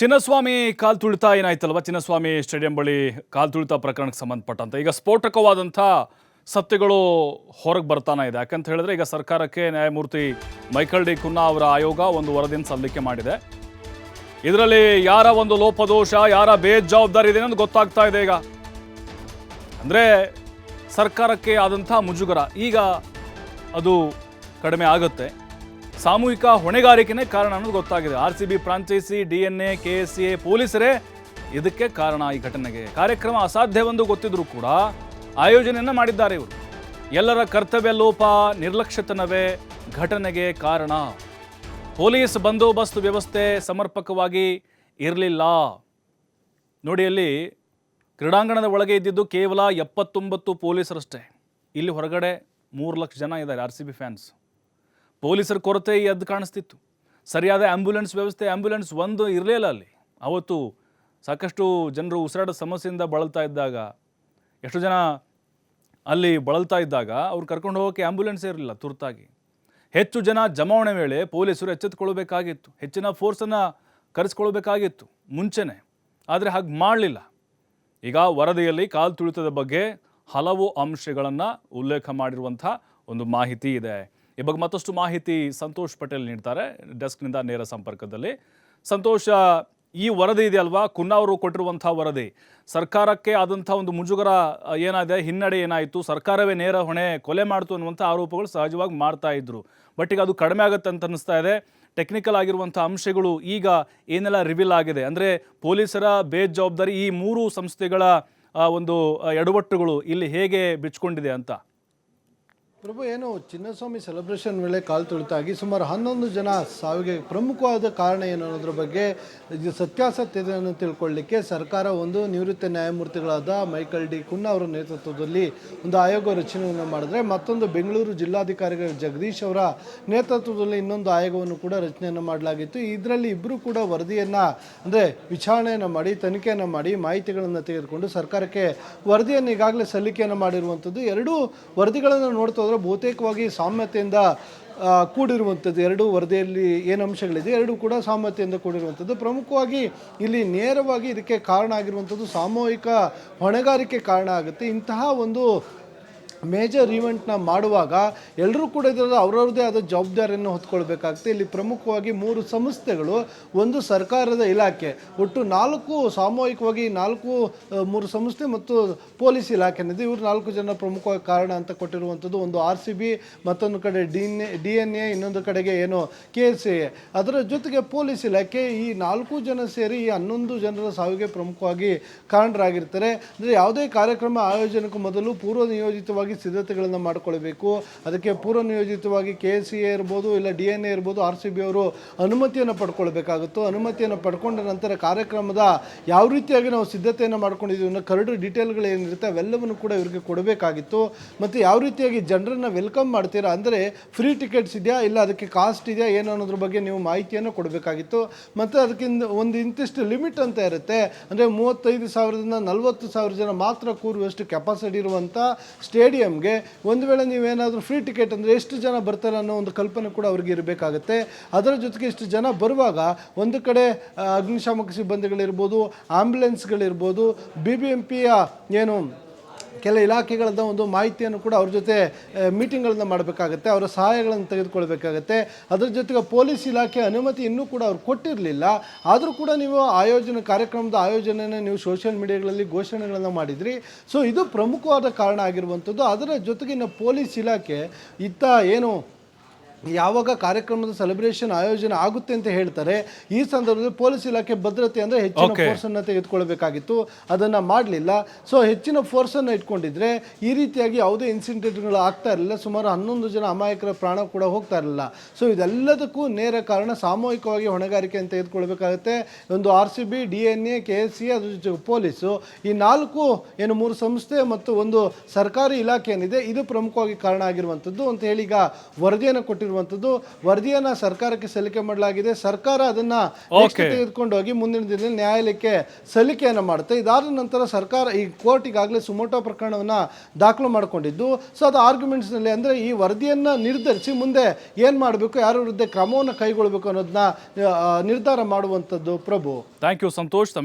ಚಿನ್ನಸ್ವಾಮಿ ಕಾಲ್ ತುಳಿತ ಏನಾಯ್ತಲ್ವ? ಚಿನ್ನಸ್ವಾಮಿ ಸ್ಟೇಡಿಯಂ ಬಳಿ ಕಾಲ್ ತುಳಿತ ಪ್ರಕರಣಕ್ಕೆ ಸಂಬಂಧಪಟ್ಟಂತೆ. ಈಗ ಸ್ಫೋಟಕವಾದಂಥ ಸತ್ಯಗಳು ಹೊರಗೆ ಬರ್ತಾನೆ ಇದೆ. ಯಾಕಂತ ಹೇಳಿದ್ರೆ ಈಗ ಸರ್ಕಾರಕ್ಕೆ ನ್ಯಾಯಮೂರ್ತಿ ಮೈಕಲ್ ಡಿ ಕುನ್ನಾ ಅವರ ಆಯೋಗ ಒಂದು ವರದಿಯನ್ನು ಸಲ್ಲಿಕೆ ಮಾಡಿದೆ. ಇದರಲ್ಲಿ ಯಾರ ಒಂದು ಲೋಪದೋಷ, ಯಾರ ಬೇಜವಾಬ್ದಾರಿ ಇದೆ ಅನ್ನೋದು ಗೊತ್ತಾಗ್ತಾ ಇದೆ ಈಗ. ಅಂದರೆ ಸರ್ಕಾರಕ್ಕೆ ಆದಂಥ ಮುಜುಗರ. ಈಗ ಅದು ಕಡಿಮೆ ಆಗುತ್ತೆ. ಸಾಮೂಹಿಕ ಹೊಣೆಗಾರಿಕೆನೇ ಕಾರಣ ಅನ್ನೋದು ಗೊತ್ತಾಗಿದೆ. R C B franchise D N A K S A ಪೊಲೀಸರೇ ಇದಕ್ಕೆ ಕಾರಣ ಈ ಘಟನೆಗೆ. ಕಾರ್ಯಕ್ರಮ ಅಸಾಧ್ಯವೆಂದು ಗೊತ್ತಿದ್ರೂ ಕೂಡ ಆಯೋಜನೆಯನ್ನು ಮಾಡಿದ್ದಾರೆ ಇವರು. ಎಲ್ಲರ ಕರ್ತವ್ಯ ಲೋಪ, ನಿರ್ಲಕ್ಷ್ಯತನವೇ ಘಟನೆಗೆ ಕಾರಣ. ಪೊಲೀಸ್ ಬಂದೋಬಸ್ತ್ ವ್ಯವಸ್ಥೆ ಸಮರ್ಪಕವಾಗಿ ಇರಲಿಲ್ಲ. ನೋಡಿ ಅಲ್ಲಿ ಕ್ರೀಡಾಂಗಣದ ಒಳಗೆ ಇದ್ದಿದ್ದು ಕೇವಲ ಎಪ್ಪತ್ತೊಂಬತ್ತು ಪೊಲೀಸರಷ್ಟೇ. ಇಲ್ಲಿ ಹೊರಗಡೆ ಮೂರು ಲಕ್ಷ ಜನ ಇದ್ದಾರೆ ಆರ್ ಸಿ ಬಿ ಫ್ಯಾನ್ಸ್. ಪೊಲೀಸರ ಕೊರತೆ ಎದ್ದು ಕಾಣಿಸ್ತಿತ್ತು. ಸರಿಯಾದ ಆ್ಯಂಬುಲೆನ್ಸ್ ವ್ಯವಸ್ಥೆ ಆ್ಯಂಬುಲೆನ್ಸ್ ಒಂದು ಇರಲಿಲ್ಲ ಅಲ್ಲಿ. ಅವತ್ತು ಸಾಕಷ್ಟು ಜನರು ಉಸಿರಾಟದ ಸಮಸ್ಯೆಯಿಂದ ಬಳಲ್ತಾ ಇದ್ದಾಗ, ಎಷ್ಟು ಜನ ಅಲ್ಲಿ ಬಳಲ್ತಾ ಇದ್ದಾಗ ಅವ್ರು ಕರ್ಕೊಂಡು ಹೋಗೋಕ್ಕೆ ಆ್ಯಂಬುಲೆನ್ಸ್ ಇರಲಿಲ್ಲ ತುರ್ತಾಗಿ. ಹೆಚ್ಚು ಜನ ಜಮಾವಣೆ ವೇಳೆ ಪೊಲೀಸರು ಎಚ್ಚೆತ್ತುಕೊಳ್ಬೇಕಾಗಿತ್ತು ಹೆಚ್ಚಿನ ಫೋರ್ಸನ್ನು ಕರೆಸ್ಕೊಳ್ಬೇಕಾಗಿತ್ತು ಮುಂಚೆನೆ. ಆದರೆ ಹಾಗೆ ಮಾಡಲಿಲ್ಲ. ಈಗ ವರದಿಯಲ್ಲಿ ಕಾಲು ತುಳಿತದ ಬಗ್ಗೆ ಹಲವು ಅಂಶಗಳನ್ನು ಉಲ್ಲೇಖ ಮಾಡಿರುವಂಥ ಒಂದು ಮಾಹಿತಿ ಇದೆ. ಈ ಬಗ್ಗೆ ಮತ್ತಷ್ಟು ಮಾಹಿತಿ ಸಂತೋಷ್ ಪಟೇಲ್ ನೀಡ್ತಾರೆ ಡೆಸ್ಕ್ನಿಂದ ನೇರ ಸಂಪರ್ಕದಲ್ಲಿ. ಸಂತೋಷ, ಈ ವರದಿ ಇದೆಯಲ್ವಾ? ಕುನ್ನಾ ಅವರು ಕೊಟ್ಟಿರುವಂಥ ವರದಿ. ಸರ್ಕಾರಕ್ಕೆ ಆದಂಥ ಒಂದು ಮುಜುಗರ ಏನಿದೆ? ಹಿನ್ನಡೆ ಏನಾಯಿತು? ಸರ್ಕಾರವೇ ನೇರ ಹೊಣೆ, ಕೊಲೆ ಮಾಡ್ತು ಅನ್ನುವಂಥ ಆರೋಪಗಳು ಸಹಜವಾಗಿ ಮಾಡ್ತಾ ಇದ್ರು. ಬಟ್ ಈಗ ಅದು ಕಡಿಮೆ ಆಗುತ್ತೆ ಅಂತ ಅನಿಸ್ತಾ ಇದೆ. ಟೆಕ್ನಿಕಲ್ ಆಗಿರುವಂಥ ಅಂಶಗಳು ಈಗ ಏನೆಲ್ಲ ರಿವೀಲ್ ಆಗಿದೆ? ಅಂದರೆ ಪೊಲೀಸರ ಬೇಜವಾಬ್ದಾರಿ ಈ ಮೂರು ಸಂಸ್ಥೆಗಳ ಒಂದು ಎಡವಟ್ಟುಗಳು ಇಲ್ಲಿ ಹೇಗೆ ಬಿಚ್ಕೊಂಡಿದೆ ಅಂತ. ಪ್ರಭು, ಏನು ಚಿನ್ನಸ್ವಾಮಿ ಸೆಲೆಬ್ರೇಷನ್ ವೇಳೆ ಕಾಲು ತುಳಿತಾಗಿ ಸುಮಾರು ಹನ್ನೊಂದು ಜನ ಸಾವಿಗೆ ಪ್ರಮುಖವಾದ ಕಾರಣ ಏನು ಅನ್ನೋದ್ರ ಬಗ್ಗೆ ಇದು ಸತ್ಯಾಸತ್ಯತೆಯನ್ನು ತಿಳ್ಕೊಳ್ಳಿಕ್ಕೆ ಸರ್ಕಾರ ಒಂದು ನಿವೃತ್ತ ನ್ಯಾಯಮೂರ್ತಿಗಳಾದ ಮೈಕಲ್ ಡಿ ಕುನ್ನ ಅವರ ನೇತೃತ್ವದಲ್ಲಿ ಒಂದು ಆಯೋಗ ರಚನೆಯನ್ನು ಮಾಡಿದ್ರೆ ಮತ್ತೊಂದು ಬೆಂಗಳೂರು ಜಿಲ್ಲಾಧಿಕಾರಿಗಳ ಜಗದೀಶ್ ಅವರ ನೇತೃತ್ವದಲ್ಲಿ ಇನ್ನೊಂದು ಆಯೋಗವನ್ನು ಕೂಡ ರಚನೆಯನ್ನು ಮಾಡಲಾಗಿತ್ತು. ಇದರಲ್ಲಿ ಇಬ್ಬರು ಕೂಡ ವರದಿಯನ್ನು, ಅಂದರೆ ವಿಚಾರಣೆಯನ್ನು ಮಾಡಿ, ತನಿಖೆಯನ್ನು ಮಾಡಿ ಮಾಹಿತಿಗಳನ್ನು ತೆಗೆದುಕೊಂಡು ಸರ್ಕಾರಕ್ಕೆ ವರದಿಯನ್ನು ಈಗಾಗಲೇ ಸಲ್ಲಿಕೆಯನ್ನು ಮಾಡಿರುವಂಥದ್ದು ಎರಡೂ ವರದಿಗಳನ್ನು ನೋಡ್ತಾ ಬಹುತೇಕವಾಗಿ ಸಾಮ್ಯತೆಯಿಂದ ಕೂಡಿರುವಂಥದ್ದು. ಎರಡೂ ವರದಿಯಲ್ಲಿ ಏನು ಅಂಶಗಳಿದೆ? ಎರಡೂ ಕೂಡ ಸಾಮ್ಯತೆಯಿಂದ ಕೂಡಿರುವಂಥದ್ದು. ಪ್ರಮುಖವಾಗಿ ಇಲ್ಲಿ ನೇರವಾಗಿ ಇದಕ್ಕೆ ಕಾರಣ ಆಗಿರುವಂಥದ್ದು ಸಾಮೂಹಿಕ ಹೊಣೆಗಾರಿಕೆ ಕಾರಣ ಆಗುತ್ತೆ. ಇಂತಹ ಒಂದು ಮೇಜರ್ ಈವೆಂಟ್ನ ಮಾಡುವಾಗ ಎಲ್ಲರೂ ಕೂಡ ಇದರಲ್ಲಿ ಅವ್ರವ್ರದ್ದೇ ಆದ ಜವಾಬ್ದಾರಿಯನ್ನು ಹೊತ್ಕೊಳ್ಬೇಕಾಗುತ್ತೆ ಇಲ್ಲಿ ಪ್ರಮುಖವಾಗಿ ಮೂರು ಸಂಸ್ಥೆಗಳು, ಒಂದು ಸರ್ಕಾರದ ಇಲಾಖೆ. ಒಟ್ಟು ನಾಲ್ಕು ಸಾಮೂಹಿಕವಾಗಿ ನಾಲ್ಕು ಮೂರು ಸಂಸ್ಥೆ ಮತ್ತು ಪೊಲೀಸ್ ಇಲಾಖೆ ಅನ್ನೋದು ಇವರು ನಾಲ್ಕು ಜನ ಪ್ರಮುಖವಾಗಿ ಕಾರಣ ಅಂತ ಕೊಟ್ಟಿರುವಂಥದ್ದು ಒಂದು ಆರ್ ಸಿ ಬಿ, ಮತ್ತೊಂದು ಕಡೆ D N A, D N A, ಇನ್ನೊಂದು ಕಡೆಗೆ ಏನು ಕೆ ಎಸ್ ಎ. ಅದರ ಜೊತೆಗೆ ಪೊಲೀಸ್ ಇಲಾಖೆ ಈ ನಾಲ್ಕು ಜನ ಸೇರಿ ಈ ಹನ್ನೊಂದು ಜನರ ಸಾವಿಗೆ ಪ್ರಮುಖವಾಗಿ ಕಾರಣರಾಗಿರ್ತಾರೆ. ಅಂದರೆ ಯಾವುದೇ ಕಾರ್ಯಕ್ರಮ ಆಯೋಜನಕ್ಕೂ ಮೊದಲು ಪೂರ್ವ ನಿಯೋಜಿತವಾಗಿ ಸಿದ್ಧತೆಗಳನ್ನು ಮಾಡಿಕೊಳ್ಬೇಕು. ಅದಕ್ಕೆ ಪೂರ್ವ ನಿಯೋಜಿತವಾಗಿ ಕೆ ಸಿ ಎ ಇರ್ಬೋದು, ಇಲ್ಲ ಡಿ ಎನ್ ಎ ಇರ್ಬೋದು ಆರ್ ಸಿ ಬಿ ಅವರು ಅನುಮತಿಯನ್ನು ಪಡ್ಕೊಳ್ಬೇಕಾಗುತ್ತೋ. ಅನುಮತಿಯನ್ನು ಪಡ್ಕೊಂಡ ನಂತರ ಕಾರ್ಯಕ್ರಮದ ಯಾವ ರೀತಿಯಾಗಿ ನಾವು ಸಿದ್ಧತೆಯನ್ನು ಮಾಡ್ಕೊಂಡಿದ್ದೀವಿ ಅನ್ನೋ ಕರಡು ಡೀಟೇಲ್ಗಳು ಏನಿರುತ್ತೆ ಅವೆಲ್ಲವನ್ನು ಕೂಡ ಇವರಿಗೆ ಕೊಡಬೇಕಾಗಿತ್ತು. ಮತ್ತು ಯಾವ ರೀತಿಯಾಗಿ ಜನರನ್ನು ವೆಲ್ಕಮ್ ಮಾಡ್ತೀರಾ ಅಂದರೆ ಫ್ರೀ ಟಿಕೆಟ್ಸ್ ಇದೆಯಾ, ಇಲ್ಲ ಅದಕ್ಕೆ ಕಾಸ್ಟ್ ಇದೆಯಾ, ಏನು ಅನ್ನೋದ್ರ ಬಗ್ಗೆ ನೀವು ಮಾಹಿತಿಯನ್ನು ಕೊಡಬೇಕಾಗಿತ್ತು. ಮತ್ತು ಅದಕ್ಕಿಂತ ಒಂದು ಇಂತಿಷ್ಟು ಲಿಮಿಟ್ ಅಂತ ಇರುತ್ತೆ. ಅಂದರೆ ಮೂವತ್ತೈದು ಸಾವಿರದಿಂದ ನಲವತ್ತು ಸಾವಿರ ಜನ ಮಾತ್ರ ಕೂರುವಷ್ಟು ಕೆಪಾಸಿಟಿ ಇರುವಂಥ ಸ್ಟೇಡಿಯಂಗೆ ಒಂದು ವೇಳೆ ನೀವೇನಾದರೂ ಫ್ರೀ ಟಿಕೆಟ್ ಅಂದರೆ ಎಷ್ಟು ಜನ ಬರ್ತಾರೆ ಅನ್ನೋ ಒಂದು ಕಲ್ಪನೆ ಕೂಡ ಅವ್ರಿಗೆ ಇರಬೇಕಾಗುತ್ತೆ. ಅದರ ಜೊತೆಗೆ ಇಷ್ಟು ಜನ ಬರುವಾಗ ಒಂದು ಕಡೆ ಅಗ್ನಿಶಾಮಕ ಸಿಬ್ಬಂದಿಗಳಿರ್ಬೋದು ಆ್ಯಂಬುಲೆನ್ಸ್ಗಳಿರ್ಬೋದು ಬಿ ಬಿ ಎಂ ಪಿಯ ಏನು ಕೆಲ ಇಲಾಖೆಗಳದ ಒಂದು ಮಾಹಿತಿಯನ್ನು ಕೂಡ ಅವ್ರ ಜೊತೆ ಮೀಟಿಂಗ್ಗಳನ್ನು ಮಾಡಬೇಕಾಗತ್ತೆ, ಅವರ ಸಹಾಯಗಳನ್ನು ತೆಗೆದುಕೊಳ್ಬೇಕಾಗತ್ತೆ. ಅದರ ಜೊತೆಗೆ ಪೊಲೀಸ್ ಇಲಾಖೆ ಅನುಮತಿ ಇನ್ನೂ ಕೂಡ ಅವ್ರು ಕೊಟ್ಟಿರಲಿಲ್ಲ. ಆದರೂ ಕೂಡ ನೀವು ಆಯೋಜನೆ, ಕಾರ್ಯಕ್ರಮದ ಆಯೋಜನೆಯನ್ನು ನೀವು ಸೋಷಿಯಲ್ ಮೀಡಿಯಾಗಳಲ್ಲಿ ಘೋಷಣೆಗಳನ್ನು ಮಾಡಿದ್ರಿ. ಸೊ ಇದು ಪ್ರಮುಖವಾದ ಕಾರಣ ಆಗಿರುವಂಥದ್ದು. ಅದರ ಜೊತೆಗಿನ ಪೊಲೀಸ್ ಇಲಾಖೆ ಇತ್ತ ಏನು ಯಾವಾಗ ಕಾರ್ಯಕ್ರಮದ ಸೆಲೆಬ್ರೇಷನ್ ಆಯೋಜನೆ ಆಗುತ್ತೆ ಅಂತ ಹೇಳ್ತಾರೆ ಈ ಸಂದರ್ಭದಲ್ಲಿ ಪೊಲೀಸ್ ಇಲಾಖೆ ಭದ್ರತೆ ಅಂದ್ರೆ ಹೆಚ್ಚಿನ. ಫೋರ್ಸ್ ಅನ್ನ ತೆಗೆದುಕೊಳ್ಬೇಕಾಗಿತ್ತು ಅದನ್ನ ಮಾಡಲಿಲ್ಲ. ಸೊ ಹೆಚ್ಚಿನ ಫೋರ್ಸ್ ಅನ್ನ ಇಟ್ಕೊಂಡಿದ್ರೆ ಈ ರೀತಿಯಾಗಿ ಯಾವುದೇ ಇನ್ಸಿಡೆಂಟ್ಗಳು ಆಗ್ತಾ ಇರಲಿಲ್ಲ. ಸುಮಾರು ಹನ್ನೊಂದು ಜನ ಅಮಾಯಕರ ಪ್ರಾಣ ಕೂಡ ಹೋಗ್ತಾ ಇರಲಿಲ್ಲ. ಸೊ ಇದೆಲ್ಲದಕ್ಕೂ ನೇರ ಕಾರಣ ಸಾಮೂಹಿಕವಾಗಿ ಹೊಣೆಗಾರಿಕೆ ಅಂತ ತೆಗೆದುಕೊಳ್ಬೇಕಾಗುತ್ತೆ ಒಂದು R C B D N A K S C ಅದ್ರ ಜೊತೆಗೆ ಪೊಲೀಸು ಈ ನಾಲ್ಕು ಏನು ಮೂರು ಸಂಸ್ಥೆ ಮತ್ತು ಒಂದು ಸರ್ಕಾರಿ ಇಲಾಖೆ ಏನಿದೆ ಇದು ಪ್ರಮುಖವಾಗಿ ಕಾರಣ ಆಗಿರುವಂಥದ್ದು ಅಂತ ಹೇಳಿ ಈಗ ವರದಿಯನ್ನು ಕೊಟ್ಟಿರುವಂಥದ್ದು ಕೊಟ್ಟಿರುವಂಥದ್ದು ವರದಿಯನ್ನ ಸರ್ಕಾರಕ್ಕೆ ಸಲ್ಲಿಕೆ ಮಾಡಲಾಗಿದೆ. ಸರ್ಕಾರ ಅದನ್ನ ತೆಗೆದುಕೊಂಡು ಹೋಗಿ ಮುಂದಿನ ದಿನದಲ್ಲಿ ನ್ಯಾಯಾಲಯಕ್ಕೆ ಸಲ್ಲಿಕೆಯನ್ನ ಮಾಡುತ್ತೆ. ಇದಾದ ನಂತರ ಸರ್ಕಾರ ಈ ಕೋರ್ಟ್ ಈಗಾಗಲೇ ಸುಮೋಟೋ ಪ್ರಕರಣವನ್ನ ದಾಖಲು ಮಾಡಿಕೊಂಡಿದ್ದು. ಸೊ ಅದು ಆರ್ಗ್ಯುಮೆಂಟ್ಸ್ನಲ್ಲಿ ಅಂದ್ರೆ ಈ ವರದಿಯನ್ನ ನಿರ್ಧರಿಸಿ ಮುಂದೆ ಏನ್ ಮಾಡಬೇಕು ಯಾರ ವಿರುದ್ಧ ಕ್ರಮವನ್ನು ಕೈಗೊಳ್ಳಬೇಕು ಅನ್ನೋದನ್ನ ನಿರ್ಧಾರ ಮಾಡುವಂಥದ್ದು ಪ್ರಭು. Thank you Santosh. ತಮ್ಮೆಲ್ಲ